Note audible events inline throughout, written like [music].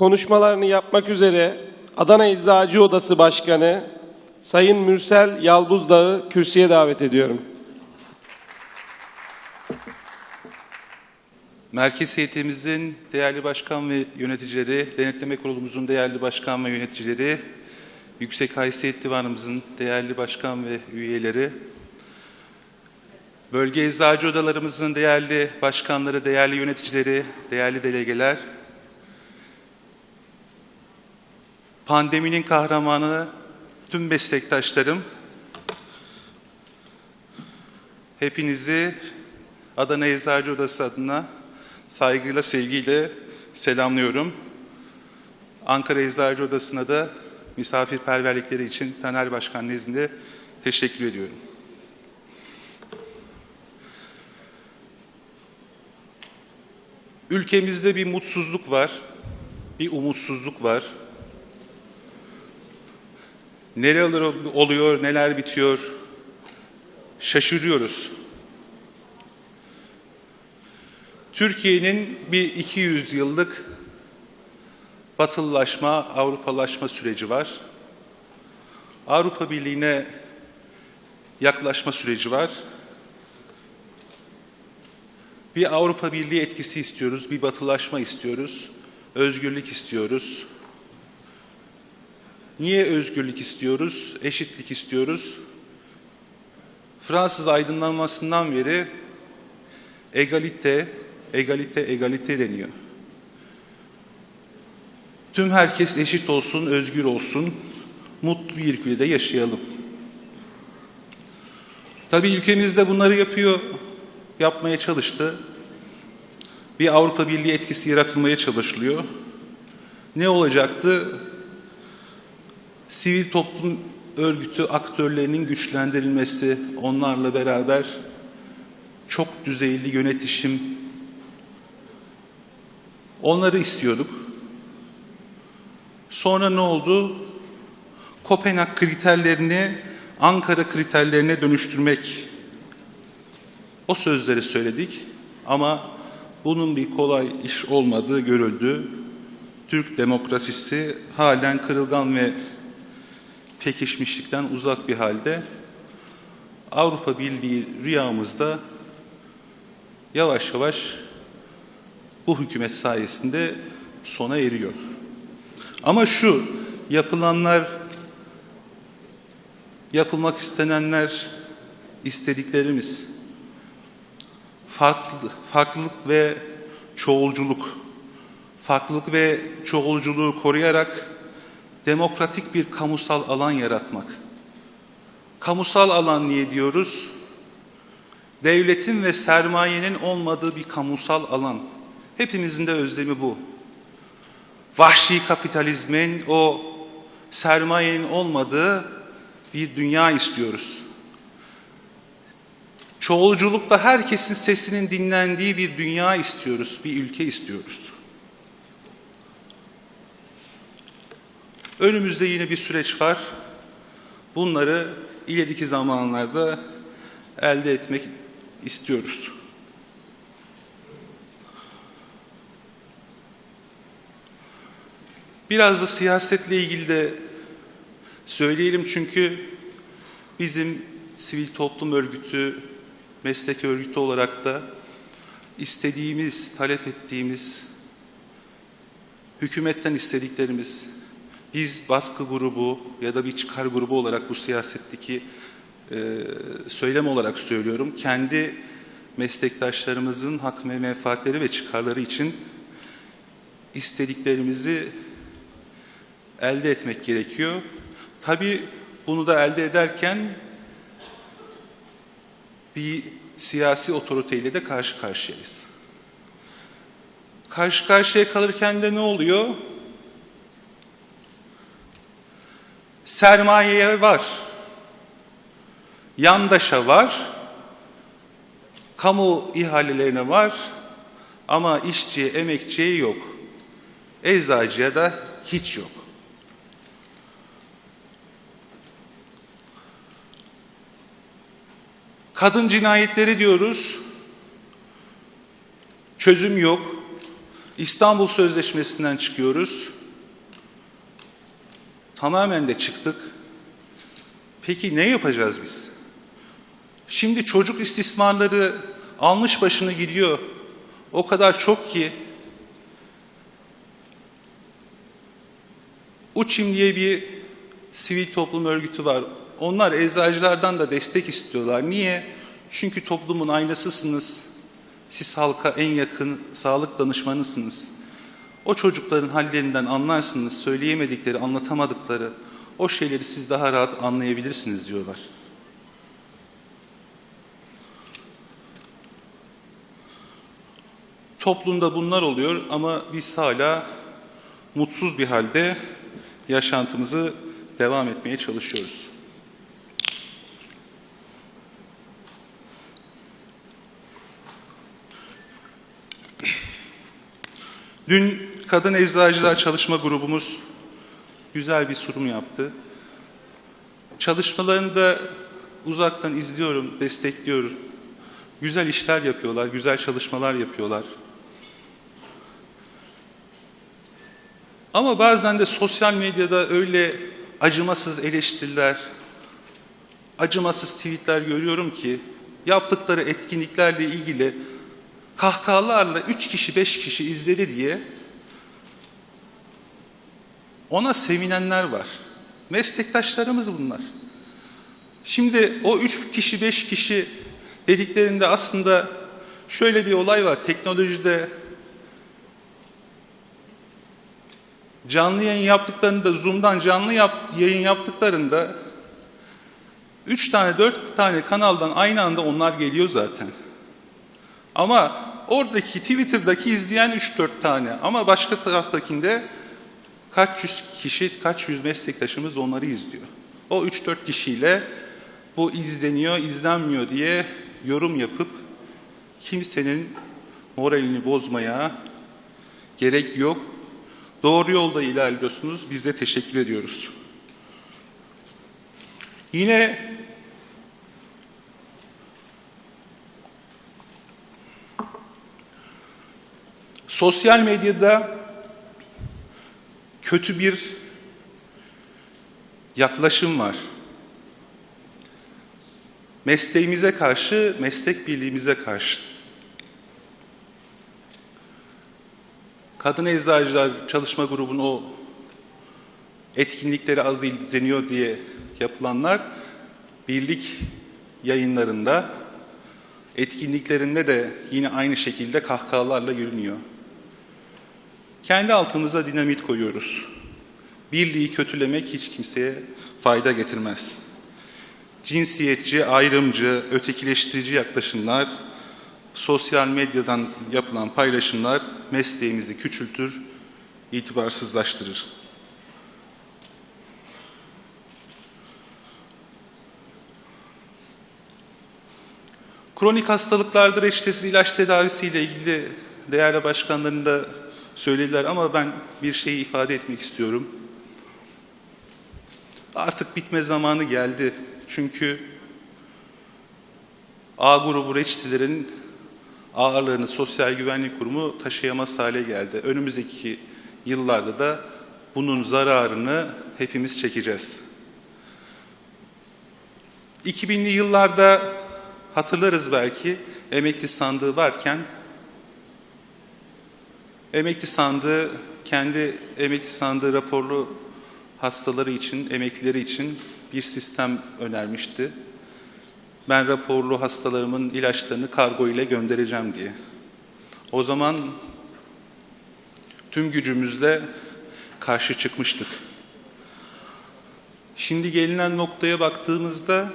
konuşmalarını yapmak üzere Adana Eczacı Odası Başkanı Sayın Mürsel Yalbuzdağ'ı kürsüye davet ediyorum. Merkeziyetimizin değerli başkan ve yöneticileri, denetleme kurulumuzun değerli başkan ve yöneticileri, Yüksek Haysiyet Divanımızın değerli başkan ve üyeleri, bölge eczacı odalarımızın değerli başkanları, değerli yöneticileri, değerli delegeler, pandeminin kahramanı tüm meslektaşlarım, hepinizi Adana Eczacı Odası adına saygıyla, sevgiyle selamlıyorum. Ankara Eczacı Odası'na da misafirperverlikleri için Taner Başkan nezdinde teşekkür ediyorum. Ülkemizde bir mutsuzluk var, bir umutsuzluk var. Neler oluyor, neler bitiyor şaşırıyoruz. Türkiye'nin bir 200 yıllık batılılaşma, Avrupalaşma süreci var. Avrupa Birliği'ne yaklaşma süreci var. Bir Avrupa Birliği etkisi istiyoruz, bir batılaşma istiyoruz, özgürlük istiyoruz. Niye özgürlük istiyoruz, eşitlik istiyoruz? Fransız aydınlanmasından beri egalite, egalite, egalite deniyor. Tüm herkes eşit olsun, özgür olsun, mutlu bir ülkede yaşayalım. Tabii ülkemizde bunları yapıyor, yapmaya çalıştı. Bir Avrupa Birliği etkisi yaratılmaya çalışılıyor. Ne olacaktı? Sivil toplum örgütü aktörlerinin güçlendirilmesi, onlarla beraber çok düzeyli yönetişim, onları istiyorduk. Sonra ne oldu? Kopenhag kriterlerini Ankara kriterlerine dönüştürmek. O sözleri söyledik ama bunun bir kolay iş olmadığı görüldü. Türk demokrasisi halen kırılgan ve pekişmişlikten uzak bir halde. Avrupa Birliği rüyamızda yavaş yavaş bu hükümet sayesinde sona eriyor. Ama şu yapılanlar, yapılmak istenenler, istediklerimiz, farklı, farklılık ve çoğulculuk, farklılık ve çoğulculuğu koruyarak demokratik bir kamusal alan yaratmak. Kamusal alan niye diyoruz? Devletin ve sermayenin olmadığı bir kamusal alan. Hepimizin de özlemi bu. Vahşi kapitalizmin o sermayenin olmadığı bir dünya istiyoruz. Çoğulculukta herkesin sesinin dinlendiği bir dünya istiyoruz, bir ülke istiyoruz. Önümüzde yine bir süreç var. Bunları ileriki zamanlarda elde etmek istiyoruz. Biraz da siyasetle ilgili de söyleyelim çünkü bizim sivil toplum örgütü, meslek örgütü olarak da istediğimiz, talep ettiğimiz, hükümetten istediklerimiz, biz baskı grubu ya da bir çıkar grubu olarak bu siyasetteki e, söylem olarak söylüyorum. Kendi meslektaşlarımızın hak ve menfaatleri ve çıkarları için istediklerimizi elde etmek gerekiyor. Tabii bunu da elde ederken bir siyasi otoriteyle de karşı karşıyayız. Karşı karşıya kalırken de ne oluyor? Sermayeye var, yandaşa var, kamu ihalelerine var ama işçiye, emekçiye yok. Eczacıya da hiç yok. Kadın cinayetleri diyoruz. Çözüm yok. İstanbul Sözleşmesi'nden çıkıyoruz. Tamamen de çıktık. Peki ne yapacağız biz? Şimdi çocuk istismarları almış başını gidiyor. O kadar çok ki Uçim diye bir sivil toplum örgütü var. Onlar eczacılardan da destek istiyorlar. Niye? Çünkü toplumun aynasısınız. Siz halka en yakın sağlık danışmanısınız. O çocukların hallerinden anlarsınız, söyleyemedikleri, anlatamadıkları o şeyleri siz daha rahat anlayabilirsiniz diyorlar. Toplumda bunlar oluyor ama biz hala mutsuz bir halde yaşantımızı devam etmeye çalışıyoruz. Dün Kadın Eczacılar Çalışma Grubumuz güzel bir sunum yaptı. Çalışmalarını da uzaktan izliyorum, destekliyorum. Güzel işler yapıyorlar, güzel çalışmalar yapıyorlar. Ama bazen de sosyal medyada öyle acımasız eleştiriler, acımasız tweetler görüyorum ki yaptıkları etkinliklerle ilgili kahkahalarla üç kişi beş kişi izledi diye ona sevinenler var. Meslektaşlarımız bunlar. Şimdi o üç kişi beş kişi dediklerinde aslında şöyle bir olay var. Teknolojide canlı yayın yaptıklarında, Zoom'dan canlı yap, yayın yaptıklarında üç tane, dört tane kanaldan aynı anda onlar geliyor zaten. Ama oradaki Twitter'daki izleyen 3-4 tane ama başka taraftakinde kaç yüz kişi, kaç yüz meslektaşımız onları izliyor. O 3-4 kişiyle bu izleniyor, izlenmiyor diye yorum yapıp kimsenin moralini bozmaya gerek yok. Doğru yolda ilerliyorsunuz. Biz de teşekkür ediyoruz. Yine Sosyal medyada kötü bir yaklaşım var. Mesleğimize karşı, meslek birliğimize karşı. Kadın Eczacılar Çalışma Grubu'nun o etkinlikleri az izleniyor diye yapılanlar birlik yayınlarında etkinliklerinde de yine aynı şekilde kahkahalarla yürünüyor. Kendi altımıza dinamit koyuyoruz. Birliği kötülemek hiç kimseye fayda getirmez. Cinsiyetçi, ayrımcı, ötekileştirici yaklaşımlar, sosyal medyadan yapılan paylaşımlar mesleğimizi küçültür, itibarsızlaştırır. Kronik hastalıklarda reçetesiz ilaç tedavisiyle ilgili değerli başkanların da söylediler ama ben bir şeyi ifade etmek istiyorum. Artık bitme zamanı geldi. Çünkü A grubu reçetelerin ağırlığını Sosyal Güvenlik Kurumu taşıyamaz hale geldi. Önümüzdeki yıllarda da bunun zararını hepimiz çekeceğiz. 2000'li yıllarda hatırlarız belki emekli sandığı varken Emekli sandığı kendi emekli sandığı raporlu hastaları için, emeklileri için bir sistem önermişti. Ben raporlu hastalarımın ilaçlarını kargo ile göndereceğim diye. O zaman tüm gücümüzle karşı çıkmıştık. Şimdi gelinen noktaya baktığımızda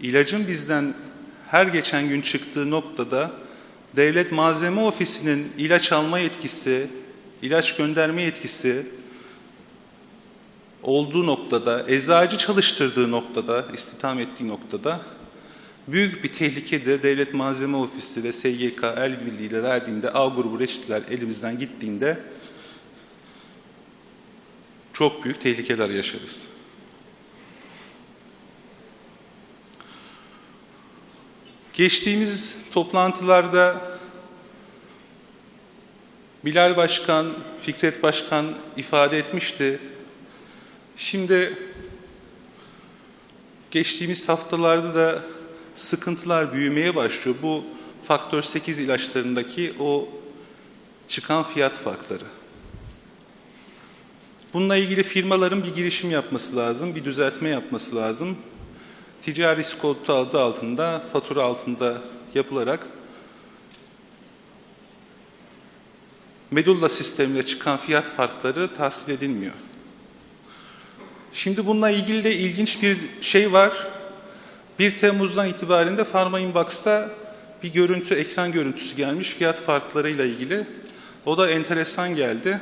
ilacın bizden her geçen gün çıktığı noktada Devlet Malzeme Ofisi'nin ilaç alma yetkisi, ilaç gönderme yetkisi olduğu noktada, eczacı çalıştırdığı noktada, istihdam ettiği noktada büyük bir tehlike de Devlet Malzeme Ofisi ve SGK el birliğiyle verdiğinde A grubu reçeteler elimizden gittiğinde çok büyük tehlikeler yaşarız. Geçtiğimiz toplantılarda Bilal Başkan, Fikret Başkan ifade etmişti. Şimdi geçtiğimiz haftalarda da sıkıntılar büyümeye başlıyor. Bu faktör 8 ilaçlarındaki o çıkan fiyat farkları. Bununla ilgili firmaların bir girişim yapması lazım, bir düzeltme yapması lazım. Ticari sigorta adı altında, fatura altında yapılarak medulla sistemine çıkan fiyat farkları tahsil edilmiyor. Şimdi bununla ilgili de ilginç bir şey var. 1 Temmuz'dan itibaren de Pharma Inbox'ta bir görüntü, ekran görüntüsü gelmiş fiyat farklarıyla ilgili. O da enteresan geldi.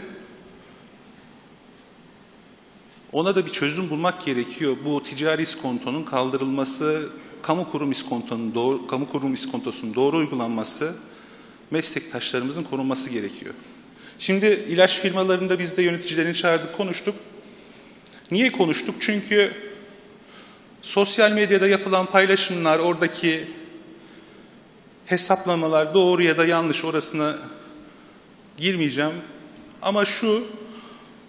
Ona da bir çözüm bulmak gerekiyor. Bu ticari iskontonun kaldırılması, kamu kurum iskontonun doğru, kamu kurum iskontosunun doğru uygulanması, meslektaşlarımızın korunması gerekiyor. Şimdi ilaç firmalarında biz de yöneticilerini çağırdık, konuştuk. Niye konuştuk? Çünkü sosyal medyada yapılan paylaşımlar, oradaki hesaplamalar doğru ya da yanlış orasına girmeyeceğim. Ama şu,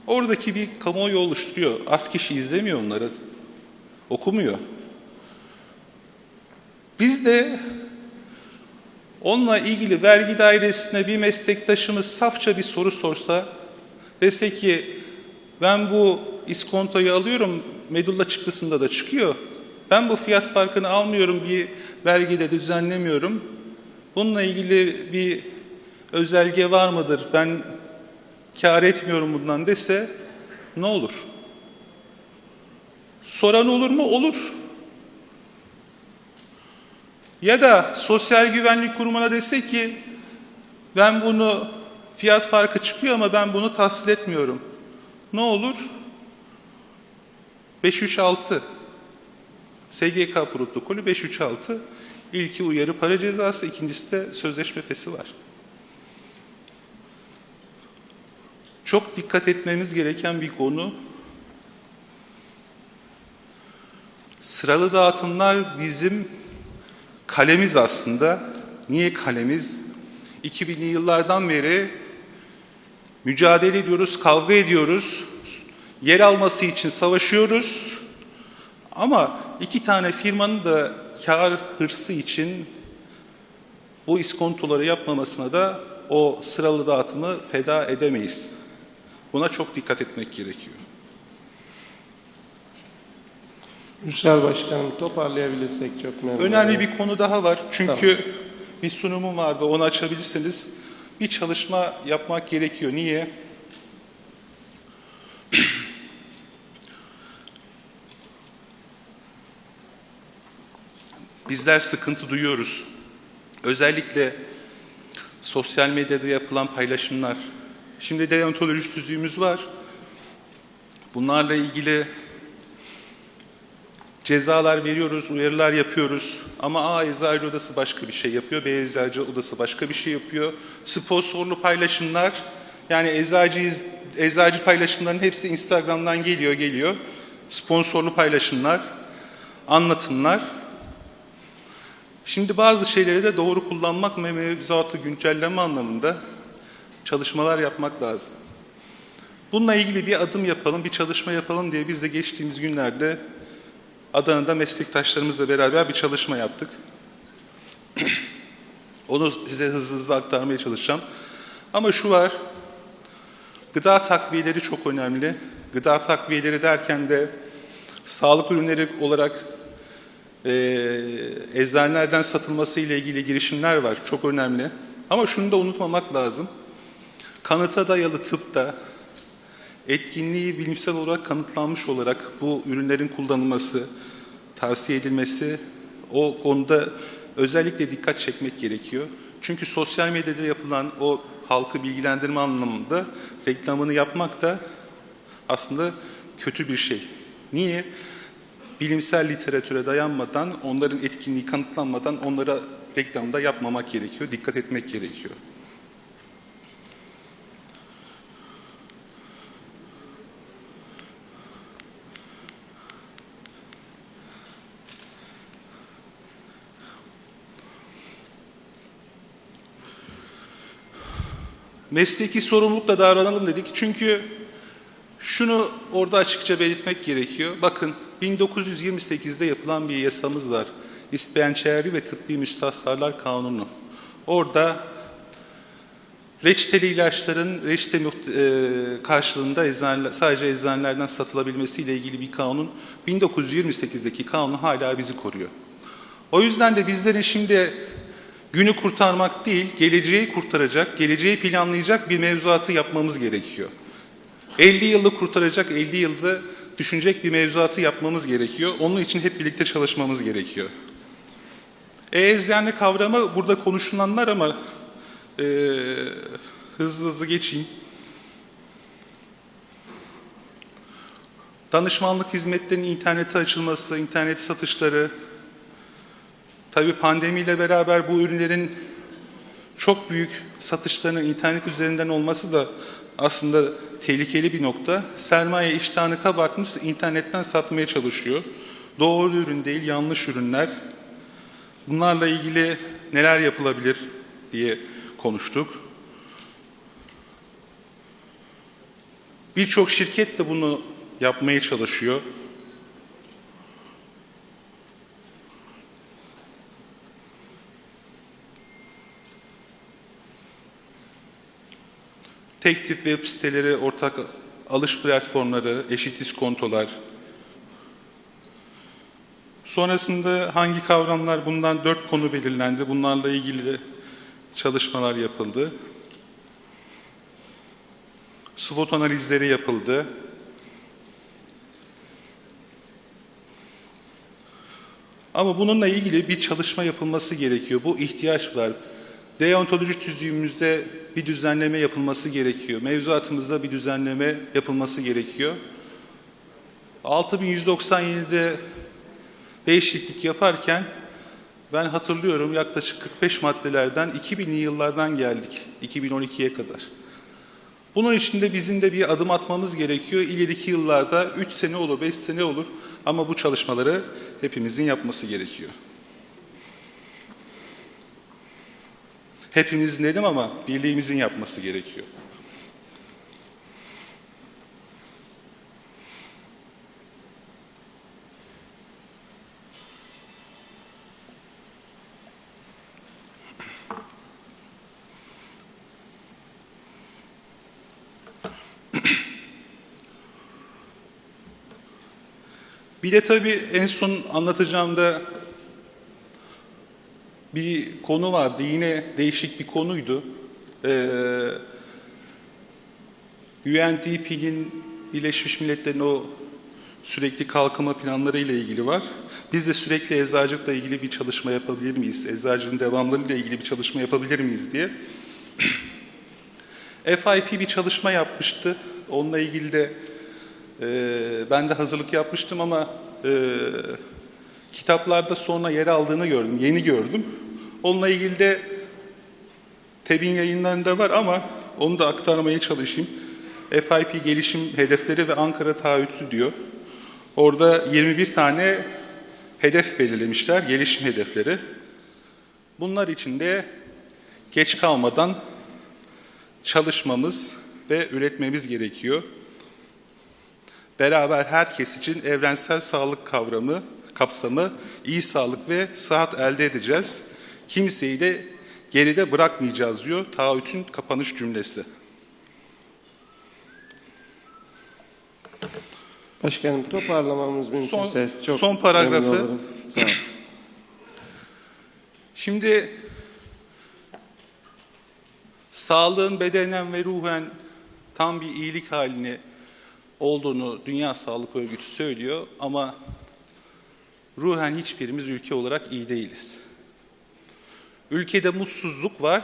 oradaki bir kamuoyu oluşturuyor. Az kişi izlemiyor onları, okumuyor. Biz de onunla ilgili vergi dairesine bir meslektaşımız safça bir soru sorsa, dese ki ben bu iskontoyu alıyorum, medulla çıktısında da çıkıyor. Ben bu fiyat farkını almıyorum, bir vergide düzenlemiyorum. Bununla ilgili bir özelge var mıdır? Ben kar etmiyorum bundan dese ne olur? Soran olur mu? Olur. Ya da Sosyal Güvenlik Kurumu'na dese ki ben bunu fiyat farkı çıkıyor ama ben bunu tahsil etmiyorum. Ne olur? 536 SGK protokolü 536 ilki uyarı para cezası, ikincisi de sözleşme fesi var. Çok dikkat etmemiz gereken bir konu. Sıralı dağıtımlar bizim kalemiz aslında. Niye kalemiz? 2000'li yıllardan beri mücadele ediyoruz, kavga ediyoruz. Yer alması için savaşıyoruz. Ama iki tane firmanın da kar hırsı için bu iskontoları yapmamasına da o sıralı dağıtımı feda edemeyiz. Buna çok dikkat etmek gerekiyor. Mürsel Başkanım toparlayabilirsek çok memnun Önemli olurum. bir konu daha var. Çünkü bir sunumum vardı. Onu açabilirseniz bir çalışma yapmak gerekiyor. Niye? [clears throat] Bizler sıkıntı duyuyoruz. Özellikle sosyal medyada yapılan paylaşımlar. Şimdi deontoloji tüzüğümüz var. Bunlarla ilgili cezalar veriyoruz, uyarılar yapıyoruz. Ama A eczacı odası başka bir şey yapıyor, B eczacı odası başka bir şey yapıyor. Sponsorlu paylaşımlar, yani eczacı, eczacı paylaşımların hepsi Instagram'dan geliyor, geliyor. Sponsorlu paylaşımlar, anlatımlar. Şimdi bazı şeyleri de doğru kullanmak ve mevzuatı güncelleme anlamında çalışmalar yapmak lazım. Bununla ilgili bir adım yapalım, bir çalışma yapalım diye biz de geçtiğimiz günlerde Adana'da meslektaşlarımızla beraber bir çalışma yaptık. [clears throat] Onu size hızlı hızlı aktarmaya çalışacağım. Ama şu var, gıda takviyeleri çok önemli. Gıda takviyeleri derken de sağlık ürünleri olarak e, eczanelerden satılması ile ilgili girişimler var. Çok önemli. Ama şunu da unutmamak lazım. Kanıta dayalı tıpta etkinliği bilimsel olarak kanıtlanmış olarak bu ürünlerin kullanılması, tavsiye edilmesi o konuda özellikle dikkat çekmek gerekiyor. Çünkü sosyal medyada yapılan o halkı bilgilendirme anlamında reklamını yapmak da aslında kötü bir şey. Niye? Bilimsel literatüre dayanmadan, onların etkinliği kanıtlanmadan onlara reklamda yapmamak gerekiyor, dikkat etmek gerekiyor. Mesleki sorumlulukla davranalım dedik. Çünkü şunu orada açıkça belirtmek gerekiyor. Bakın 1928'de yapılan bir yasamız var. İspençeri ve Tıbbi Müstahsarlar Kanunu. Orada reçeteli ilaçların reçete e, karşılığında eczane, sadece eczanelerden satılabilmesiyle ilgili bir kanun 1928'deki kanun hala bizi koruyor. O yüzden de bizlerin şimdi günü kurtarmak değil, geleceği kurtaracak, geleceği planlayacak bir mevzuatı yapmamız gerekiyor. 50 yılı kurtaracak, 50 yılda düşünecek bir mevzuatı yapmamız gerekiyor. Onun için hep birlikte çalışmamız gerekiyor. E-eczane kavramı burada konuşulanlar ama e, hızlı hızlı geçeyim. Danışmanlık hizmetlerinin internete açılması, internet satışları, tabii pandemiyle beraber bu ürünlerin çok büyük satışlarının internet üzerinden olması da aslında tehlikeli bir nokta. Sermaye iştahını kabartmış, internetten satmaya çalışıyor. Doğru ürün değil, yanlış ürünler. Bunlarla ilgili neler yapılabilir diye konuştuk. Birçok şirket de bunu yapmaya çalışıyor. Tek tip web siteleri, ortak alış platformları, eşit iskontolar. Sonrasında hangi kavramlar bundan dört konu belirlendi. Bunlarla ilgili çalışmalar yapıldı. SWOT analizleri yapıldı. Ama bununla ilgili bir çalışma yapılması gerekiyor. Bu ihtiyaç var. Deontoloji tüzüğümüzde bir düzenleme yapılması gerekiyor. Mevzuatımızda bir düzenleme yapılması gerekiyor. 6197'de değişiklik yaparken ben hatırlıyorum yaklaşık 45 maddelerden 2000'li yıllardan geldik 2012'ye kadar. Bunun için de bizim de bir adım atmamız gerekiyor. İleriki yıllarda 3 sene olur, 5 sene olur ama bu çalışmaları hepimizin yapması gerekiyor. Hepimizin dedim ama birliğimizin yapması gerekiyor. Bir de tabii en son anlatacağımda bir konu vardı. Yine değişik bir konuydu. Ee, UNDP'nin Birleşmiş Milletler'in o sürekli kalkınma planları ile ilgili var. Biz de sürekli eczacılıkla ilgili bir çalışma yapabilir miyiz? Eczacılığın devamlılığıyla ilgili bir çalışma yapabilir miyiz diye. [clears throat] FIP bir çalışma yapmıştı. Onunla ilgili de e, ben de hazırlık yapmıştım ama e, kitaplarda sonra yer aldığını gördüm, yeni gördüm. Onunla ilgili de TEB'in yayınlarında var ama onu da aktarmaya çalışayım. FIP gelişim hedefleri ve Ankara taahhütü diyor. Orada 21 tane hedef belirlemişler, gelişim hedefleri. Bunlar için de geç kalmadan çalışmamız ve üretmemiz gerekiyor. Beraber herkes için evrensel sağlık kavramı, kapsamı, iyi sağlık ve sıhhat elde edeceğiz. Kimseyi de geride bırakmayacağız diyor taahhütün kapanış cümlesi. Başkanım toparlamamız mümkünse Son- çok son paragrafı. Sağ olun. Şimdi sağlığın bedenen ve ruhen tam bir iyilik haline olduğunu Dünya Sağlık Örgütü söylüyor ama ruhen hiçbirimiz ülke olarak iyi değiliz. Ülkede mutsuzluk var,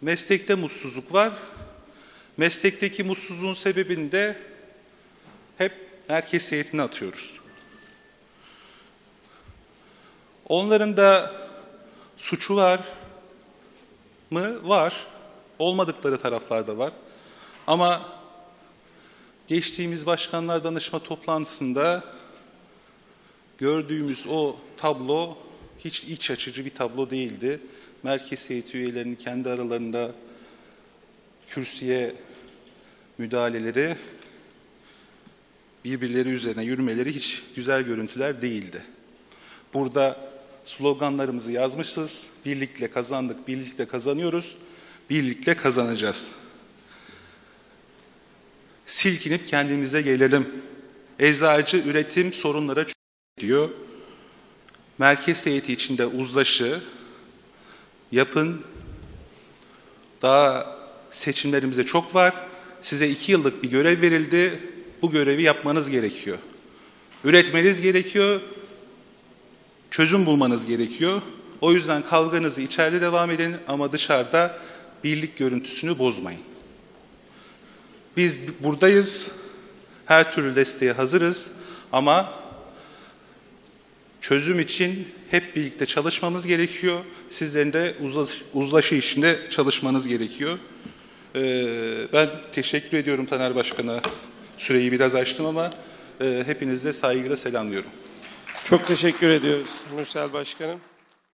meslekte mutsuzluk var. Meslekteki mutsuzluğun sebebini de hep herkes heyetine atıyoruz. Onların da suçu var mı? Var. Olmadıkları taraflar da var. Ama geçtiğimiz başkanlar danışma toplantısında gördüğümüz o tablo hiç iç açıcı bir tablo değildi. Merkez heyeti üyelerinin kendi aralarında kürsüye müdahaleleri, birbirleri üzerine yürümeleri hiç güzel görüntüler değildi. Burada sloganlarımızı yazmışız. Birlikle kazandık, birlikte kazanıyoruz, birlikte kazanacağız. Silkinip kendimize gelelim. Eczacı üretim sorunlara diyor. Merkez heyeti içinde uzlaşı yapın. Daha seçimlerimize çok var. Size iki yıllık bir görev verildi. Bu görevi yapmanız gerekiyor. Üretmeniz gerekiyor. Çözüm bulmanız gerekiyor. O yüzden kavganızı içeride devam edin ama dışarıda birlik görüntüsünü bozmayın. Biz buradayız. Her türlü desteğe hazırız ama çözüm için hep birlikte çalışmamız gerekiyor. Sizlerin de uzlaş- uzlaşı işinde çalışmanız gerekiyor. Ee, ben teşekkür ediyorum Taner Başkan'a. Süreyi biraz açtım ama e, hepinizi de saygıyla selamlıyorum. Çok teşekkür ediyoruz Mürsel Başkanım.